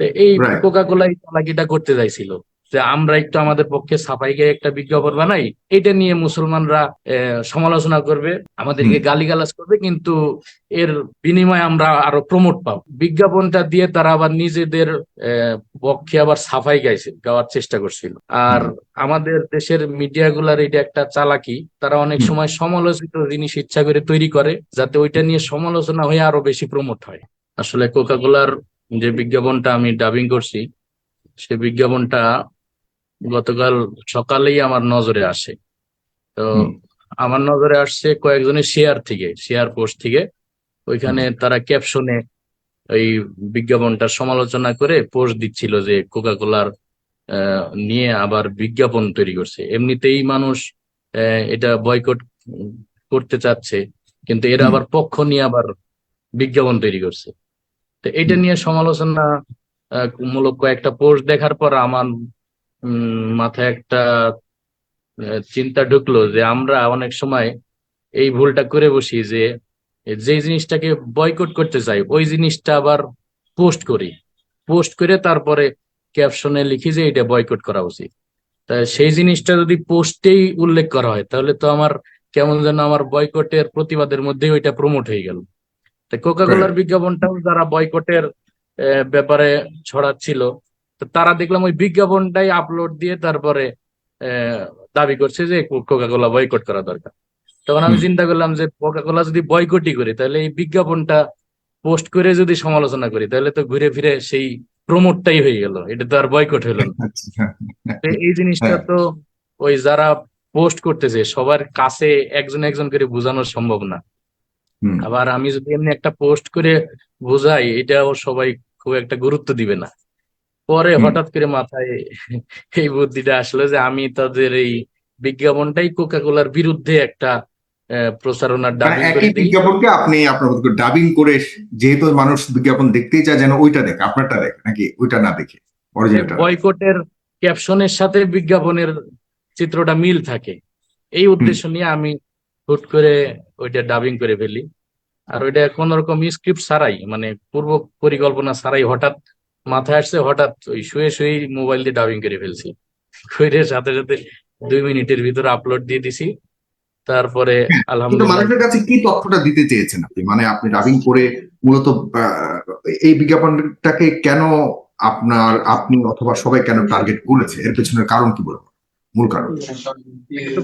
তো এই. কোকা কোলাই চালাকিটা করতে চাইছিল। যে আমরা একটু আমাদের পক্ষে সাফাই গিয়ে একটা বিজ্ঞাপন বানাই এটা নিয়ে মুসলমানরা সমালোচনা করবে আমাদেরকে গালিগালাজ করবে কিন্তু এর বিনিময়ে আমরা আরও প্রমোট পাবো। বিজ্ঞাপনটা দিয়ে তারা আবার নিজেদের পক্ষে আবার সাফাই গাইছে গাওয়ার চেষ্টা করছিল। আর আমাদের দেশের মিডিয়াগুলার এটা একটা চালাকি তারা অনেক সময় সমালোচিত জিনিস ইচ্ছা করে তৈরি করে যাতে ওইটা নিয়ে সমালোচনা হয়ে আরও বেশি প্রমোট হয়। আসলে কোকা কোলার যে বিজ্ঞাপনটা আমি ডাবিং করছি সে বিজ্ঞাপনটা গতকাল সকালেই আমার নজরে আসে। তো আমার নজরে আসছে কয়েকজনের শেয়ার থেকে শেয়ার পোস্ট থেকে। ওইখানে তারা ক্যাপশনে ওই বিজ্ঞাপনটার সমালোচনা করে পোস্ট দিচ্ছিল যে কোকা কোলার নিয়ে আবার বিজ্ঞাপন তৈরি করছে। এমনিতেই মানুষ এটা বয়কট করতে চাচ্ছে কিন্তু এরা আবার পক্ষ নিয়ে আবার বিজ্ঞাপন তৈরি করছে। তো এটা নিয়ে সমালোচনা মূলক কয়েকটা পোস্ট দেখার পর আমার মাথায় একটা চিন্তা ঢুকলো যে আমরা অনেক সময় এই ভুলটা করে বসি যে যে জিনিসটাকে বয়কট করতে চাই, ওই জিনিসটা আবার পোস্ট করি। পোস্ট করে তারপরে ক্যাপশনে লিখি যে এটা বয়কট করা উচিত। তা সেই জিনিসটা যদি পোস্টেই উল্লেখ করা হয়, তাহলে তো আমার কেমন যেন আমার বয়কটের প্রতিবাদের মধ্যে ওইটা প্রমোট হয়ে গেল। কোকা কোলার বিজ্ঞাপনটাও যারা বয়কটের ব্যাপারে ছড়াচ্ছিল তো তারা দেখলাম ওই বিজ্ঞাপনটাই আপলোড দিয়ে তারপরে আহ, দাবি করছে যে কোকা কোলা বয়কট করা দরকার তখন আমি চিন্তা করলাম যে কোকা কোলা যদি বয়কটই করি তাহলে এই বিজ্ঞাপনটা পোস্ট করে যদি সমালোচনা করি তাহলে তো ঘুরে ফিরে সেই প্রমোটটাই হয়ে গেল এটা তো আর বয়কট হলো না আচ্ছা। তো এই জিনিসটা হ্যাঁ। তো ওই যারা পোস্ট করতেছে সবার কাছে একজন একজন করে বোঝানো সম্ভব না। আবার আমি যদি এমনি একটা পোস্ট করে বোঝাই এটাও সবাই খুব একটা গুরুত্ব দিবে না। পরে হঠাৎ করে মাথায় এই বুদ্ধিটা আসলো যে আমি তাদের এই বিজ্ঞাপনটাই কোকা কোলার বিরুদ্ধে একটা প্রচারণার মানে ডাবিং করে দিই। বিজ্ঞাপনকে আপনি আপনার ডাবিং করে যেহেতু মানুষ বিজ্ঞাপন দেখতেই চায় যেন ওইটা দেখে আপনারটা দেখে নাকি ওইটা না দেখে বয়কটের ক্যাপশনের সাথে বিজ্ঞাপনের চিত্রটা মিল থাকে। এই উদ্দেশ্য নিয়ে আমি হুট করে ওইটা ডাবিং করে ফেলি। আর ওইটা কোন রকম স্ক্রিপ্ট ছাড়াই মানে পূর্ব পরিকল্পনা ছাড়াই হঠাৎ মাথায় আসছে হঠাৎ ওই শুয়ে শুয়ে মোবাইল দিয়ে ডাবিং করে ফেলছি। করে সাথে সাথে দুই মিনিটের ভিতরে আপলোড দিয়ে দিছি। তারপরে আলহামদুলিল্লাহ মানুষের কাছে কি তথ্যটা দিতে চেয়েছেন আপনি? মানে আপনি ডাবিং করে মূলত আহ, এই বিজ্ঞাপনটাকে কেন আপনার আপনি অথবা সবাই কেন টার্গেট করেছে? এর পেছনের কারণ কি বলব? মূল কারণ।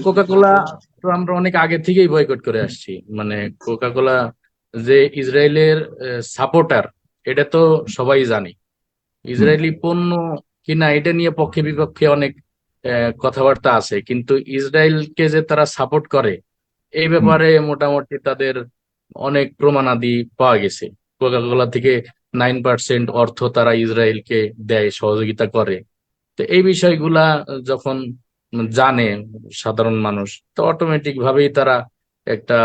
কোকা কোলা তো আমরা অনেক আগে থেকেই বয়কট করে আসছি। মানে কোকা কোলা যে ইসরায়েলের সাপোর্টার এটা তো সবাই জানি। ইসরায়েলি পণ্য কিনা এটা নিয়ে পক্ষে বিপক্ষে অনেক কথাবার্তা আছে। কিন্তু ইসরায়েলকে যে তারা সাপোর্ট করে এই ব্যাপারে মোটামুটি তাদের অনেক প্রমাণাদি পাওয়া গেছে। কোকা কোলা থেকে নাইন পার্সেন্ট অর্থ তারা ইসরায়েলকে দেয় সহযোগিতা করে। তো এই বিষয়গুলা যখন জানে সাধারণ মানুষ, তো অটোমেটিক ভাবেই তারা একটা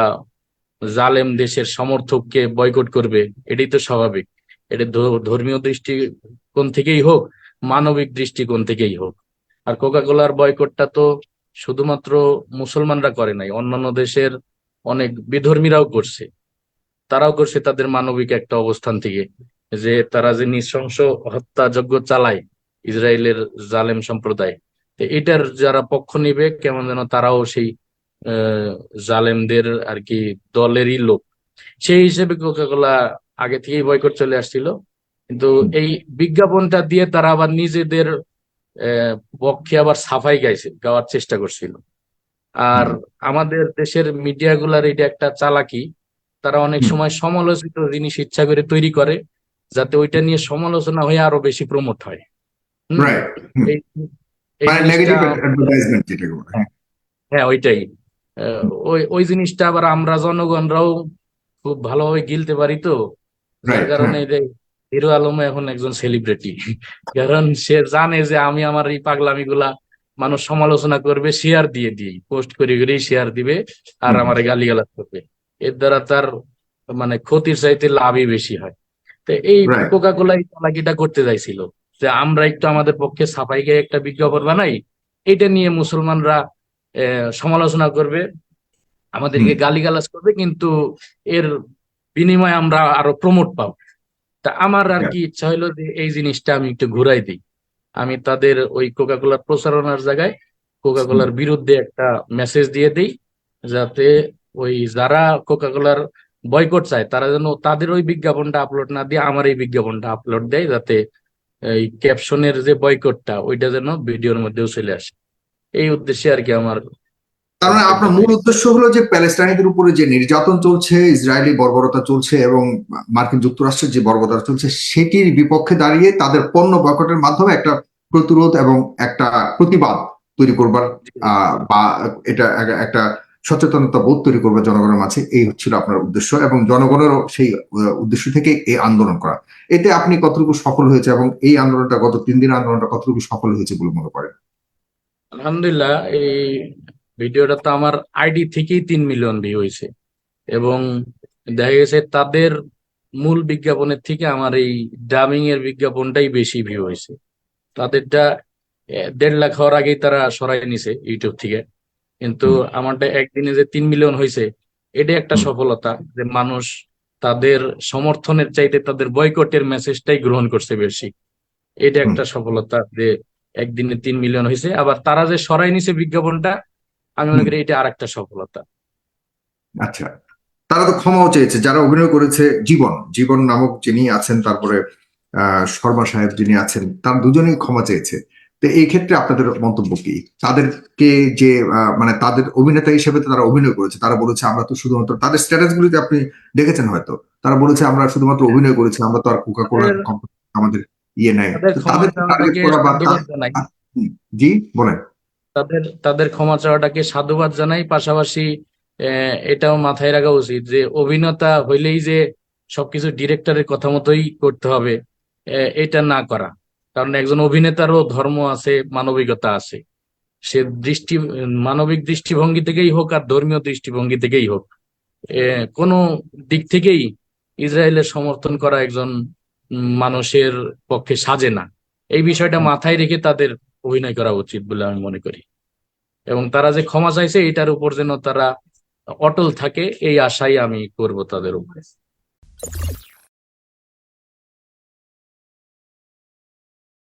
জালেম দেশের সমর্থককে বয়কট করবে, এটাই তো স্বাভাবিক। এটা ধর্মীয় দৃষ্টিকোণ থেকেই হোক, মানবিক দৃষ্টিকোণ থেকেই হোক। আর কোকা কোলার বয়কটটা তো শুধুমাত্র মুসলমানরা করে নাই, অন্যান্য দেশের অনেক বিধর্মীরাও করছে। তারাও করছে তাদের মানবিক একটা অবস্থান থেকে, যে তারা যে নৃশংস হত্যাযজ্ঞ চালায় ইসরায়েলের জালেম সম্প্রদায়। এটার যারা পক্ষ নিবে কেমন যেন তারাও সেই জালেমদের আর কি দলেরই লোক। সেই হিসেবে কোকাকোলা আগে থেকেই বয়কট চলে আসছিল। কিন্তু এই বিজ্ঞাপনটা দিয়ে তারা আবার নিজেদের পক্ষে আবার সাফাই গাইছে গাওয়ার চেষ্টা করছিল। আর আমাদের দেশের মিডিয়া গুলার এটা একটা চালাকি। তারা অনেক সময় সমালোচিত জিনিস ইচ্ছা করে তৈরি করে যাতে ওইটা নিয়ে সমালোচনা হয়ে আরও বেশি প্রমোট হয়। এই এই মানে নেগেটিভ অ্যাডভার্টাইজমেন্ট যেটাকে বলে। হ্যাঁ। হ্যাঁ ওইটাই। ওই ওই জিনিসটা আবার আমরা জনগণরাও খুব ভালোভাবে গিলতে পারি তো। যার কারণে হিরো আলম এখন একজন সেলিব্রিটি কারণ সে জানে যে আমি আমার এই পাগলামি গুলা মানুষ সমালোচনা করবে শেয়ার দিয়ে দিই। পোস্ট করে করেই শেয়ার দিবে আর। আমার গালিগালাজ করবে। এর দ্বারা তার মানে ক্ষতির চাইতে লাভই বেশি হয়। তো এই. কোকা কোলাই চালাকিটা করতে চাইছিল। যে আমরা একটু আমাদের পক্ষে সাফাই গিয়ে একটা বিজ্ঞাপন বানাই এটা নিয়ে মুসলমানরা সমালোচনা করবে আমাদেরকে গালিগালাজ করবে কিন্তু এর বিনিময়ে আমরা আরও প্রমোট পাবো। তা আমার আর কি ইচ্ছা হলো যে এই জিনিসটা আমি একটু ঘুরাই দিই। আমি তাদের ওই কোকা কোলার প্রচারণার জায়গায় কোকা কোলার বিরুদ্ধে একটা মেসেজ দিয়ে দিই যাতে ওই যারা কোকা কোলার বয়কট চায় তারা যেন তাদের ওই বিজ্ঞাপনটা আপলোড না দিয়ে আমার এই বিজ্ঞাপনটা আপলোড দেয় যাতে এই ক্যাপশনের যে বয়কটটা ওইটা যেন ভিডিওর মধ্যেও চলে আসে। এই উদ্দেশ্যে আর কি আমার তার মানে আপনার মূল উদ্দেশ্য হলো যে প্যালেস্টাইনিদের উপরে যে নির্যাতন চলছে, ইসরায়েলি বর্বরতা চলছে এবং মার্কিন যুক্তরাষ্ট্রের যে বর্বরতা চলছে, সেটির বিপক্ষে দাঁড়িয়ে তাদের পণ্য বয়কটের মাধ্যমে একটা প্রতিরোধ এবং একটা প্রতিবাদ তৈরি করবার বা এটা একটা সচেতনতা বোধ তৈরি করবে জনগণের মাঝে, এই হচ্ছিল আপনার উদ্দেশ্য এবং জনগণেরও সেই উদ্দেশ্য থেকে এই আন্দোলন করা। এতে আপনি কতটুকু সফল হয়েছে এবং এই আন্দোলনটা গত তিন দিন আন্দোলনটা কতটুকু সফল হয়েছে বলে মনে করেন? আলহামদুলিল্লাহ, এই ভিডিওটা তো আমার আইডি থেকেই তিন মিলিয়ন ভিউ হয়েছে এবং দেখা গেছে তাদের মূল বিজ্ঞাপনের থেকে আমার এই ডাবিং এর বিজ্ঞাপনটাই বেশি ভিউ হয়েছে। তাদেরটা দেড় লাখ হওয়ার আগেই তারা সরাই নিছে ইউটিউব থেকে। কিন্তু আমারটা একদিনে যে তিন মিলিয়ন হয়েছে এটা একটা সফলতা যে মানুষ তাদের সমর্থনের চাইতে তাদের বয়কটের মেসেজটাই গ্রহণ করছে বেশি। এটা একটা সফলতা যে একদিনে তিন মিলিয়ন হয়েছে আবার তারা যে সরাই নিছে বিজ্ঞাপনটা আমি মনে করি এটা আরেকটা সফলতা। আচ্ছা। তারা তো ক্ষমাও চেয়েছে। যারা অভিনয় করেছে জীবন। জীবন নামক যিনি আছেন তারপরে আহ শর্মা সাহেব যিনি আছেন তার দুজনেই ক্ষমা চেয়েছে। তো এই ক্ষেত্রে আপনাদের মন্তব্য কি? তাদেরকে যে মানে তাদের অভিনেতা হিসেবে তারা অভিনয় করেছে তারা বলেছে আমরা তো শুধুমাত্র তাদের স্ট্যাটাস গুলিতে আপনি দেখেছেন হয়তো তারা বলেছে আমরা শুধুমাত্র অভিনয় করেছি আমরা তো আর কোকা কোলা আমাদের ইয়ে নাই। তাদের জি বলেন। তাদের তাদের ক্ষমা চাওয়াটাকে সাধুবাদ জানাই পাশাপাশি আহ, এটাও মাথায় রাখা উচিত যে অভিনেতা হইলেই যে সবকিছু ডিরেক্টরের কথা মতোই করতে হবে এটা না করা। কারণ একজন অভিনেতারও ধর্ম আছে, মানবিকতা আছে। সে দৃষ্টি, মানবিক দৃষ্টিভঙ্গি থেকেই হোক আর ধর্মীয় দৃষ্টিভঙ্গি থেকেই হোক কোনো দিক থেকেই ইসরায়েলের সমর্থন করা একজন মানুষের পক্ষে সাজে না। এই বিষয়টা মাথায় রেখে তাদের অভিনয় করা উচিত বলে আমি মনে করি। এবং তারা যে ক্ষমা চাইছে, এটার উপর যেন তারা অটল থাকে, এই আশাই আমি করব তাদের উপরে।